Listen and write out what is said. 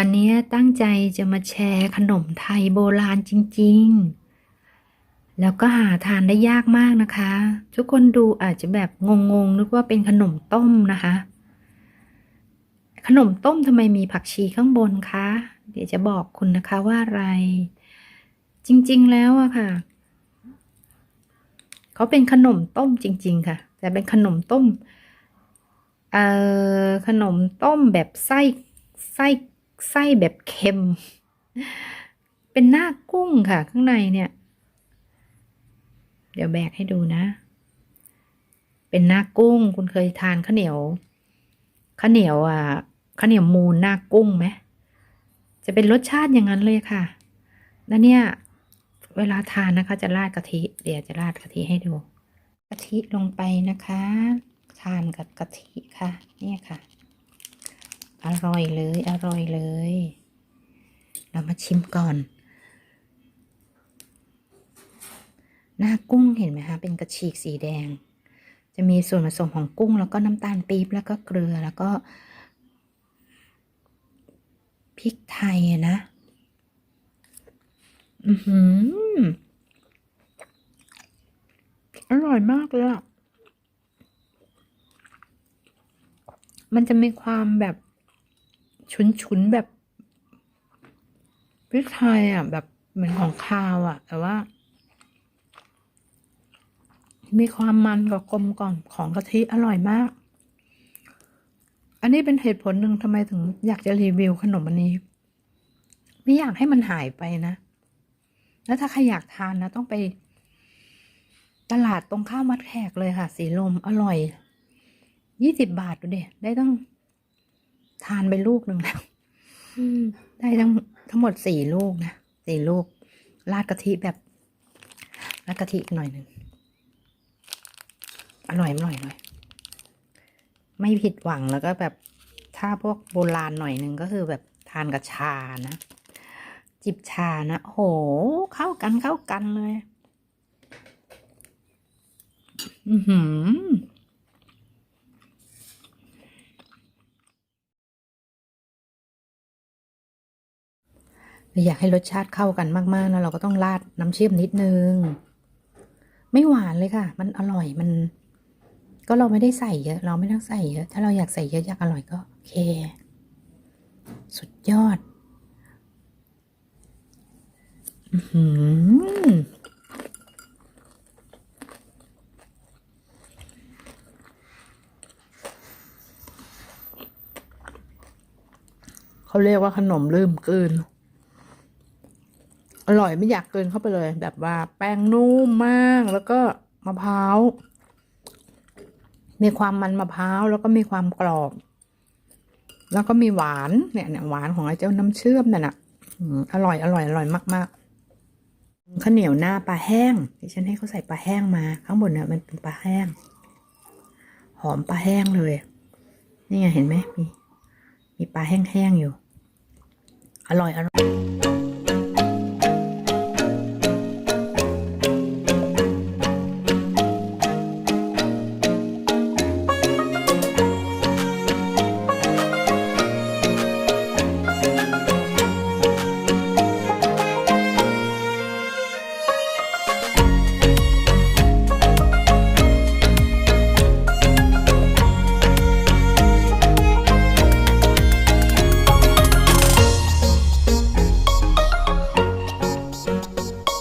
วันนี้ตั้งใจจะมาแชร์ขนมไทยโบราณจริง ๆ แล้วก็หาทานได้ยากมากนะคะ ทุกคนดูอาจจะแบบงงๆนึกว่าเป็นขนมต้มนะคะ ขนมต้มทำไมมีผักชีข้างบนคะ เดี๋ยวจะบอกคุณนะคะว่าอะไร จริงๆแล้วอะค่ะ เขาเป็นขนมต้มจริง ๆ ค่ะ แต่เป็นขนมต้ม เอ่อ ขนมต้มแบบไส้ไส้ ไส้แบบเค็ม เป็นหน้ากุ้งค่ะข้างในเนี่ย เดี๋ยวแบกให้ดูนะ เป็นหน้ากุ้ง คุณเคยทานข้าวเหนียวข้าวเหนียวอะข้าวเหนียวมูนหน้ากุ้งไหมจะเป็นรสชาติอย่างนั้นเลยค่ะ แล้วเนี่ย เวลาทานนะคะ จะราดกะทิ เดี๋ยวจะราดกะทิให้ดู กะทิลงไปนะคะ ทานกับกะทิค่ะ เนี่ยค่ะ อร่อยเลย อร่อยเลย เรามาชิมก่อน หน้ากุ้งเห็นไหมคะ เป็นกระฉีกสีแดง จะมีส่วนผสมของกุ้ง แล้วก็น้ำตาลปี๊บ แล้วก็เกลือ แล้วก็พริกไทยนะ อือหือ อร่อยมากเลยอะมันจะมีความแบบ ฉุนๆแบบพริกไทยอะ แบบเหมือนของคาวอะ แต่ว่า มีความมันกับกลมกล่อมของกะทิอร่อยมาก อันนี้เป็นเหตุผลหนึ่งทำไมถึงอยากจะรีวิวขนมอันนี้ ไม่อยากให้มันหายไปนะ แล้วถ้าใครอยากทานนะต้องไป ตลาดตรงข้าวมัดแขกเลยค่ะ สีลมอร่อยยี่สิบบาทดูเด็ได้ตั้ง ทานไปลูกหนึ่งแล้วได้ทั้งทั้งหมดสี่ลูกนะสี่ลูก ราดกะทิแบบราดกะทิอีกหน่อยหนึ่งอร่อยอร่อยอร่อยไม่ผิดหวังแล้วก็แบบถ้าพวกโบราณหน่อยหนึ่งก็คือแบบทานกับชานะ จิบชานะโหเข้ากันเข้ากันเลย อือหือ อยากให้รสชาติเข้ากันมากๆนะเราก็ต้องราดน้ำเชื่อมนิดนึง ไม่หวานเลยค่ะ มันอร่อยมัน ก็เราไม่ได้ใส่เยอะ เราไม่ต้องใส่เยอะ ถ้าเราอยากใส่เยอะอยากอร่อยก็โอเค สุดยอดอืเขาเรียกว่าขนมลืมกลืน อร่อยไม่อยากเกินเข้าไปเลย แบบว่าแป้งนุ่มมากแล้วก็มะพร้าว มีความมันมะพร้าวแล้วก็มีความกรอบ แล้วก็มีหวานเนี่ยเนี่ยหวานของไอ้เจ้าน้ำเชื่อมนั่นอะอร่อยอร่อยอร่อยมาก ๆข้าวเหนียวหน้าปลาแห้งดิฉันให้เขาใส่ปลาแห้งมา ข้างบนเนี่ยมันเป็นปลาแห้ง หอมปลาแห้งเลย นี่ไงเห็นไหมมีมีปลาแห้งๆอยู่ อร่อยอร่อย